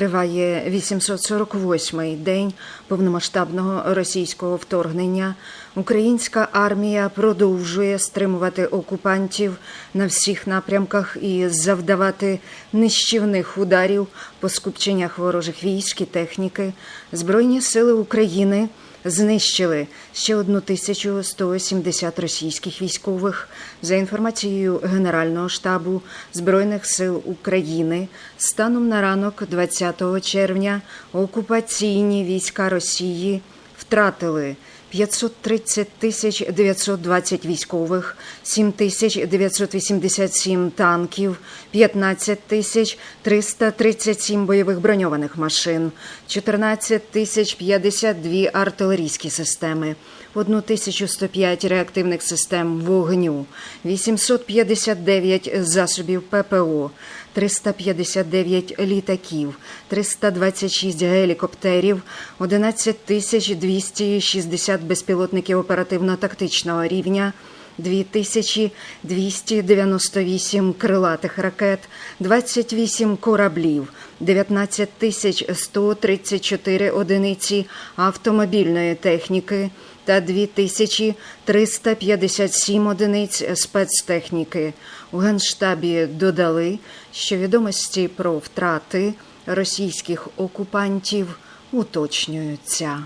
Триває 848-й день повномасштабного російського вторгнення. Українська армія продовжує стримувати окупантів на всіх напрямках і завдавати нищівних ударів по скупченнях ворожих військ і техніки. Збройні сили України знищили ще 1170 російських військових. За інформацією Генерального штабу Збройних сил України, станом на ранок 20 червня окупаційні війська Росії втратили 530 тисяч 920 військових, 7 тисяч 987 танків, 15 тисяч 337 бойових броньованих машин, 14 тисяч 52 артилерійські системи, 1105 реактивних систем вогню, 859 засобів ППО, 359 літаків, 326 гелікоптерів, 11 тисяч 260 безпілотників оперативно-тактичного рівня, 2298 крилатих ракет, 28 кораблів, 19 тисяч 134 одиниці автомобільної техніки та 2357 одиниць спецтехніки. У Генштабі додали, що відомості про втрати російських окупантів уточнюються.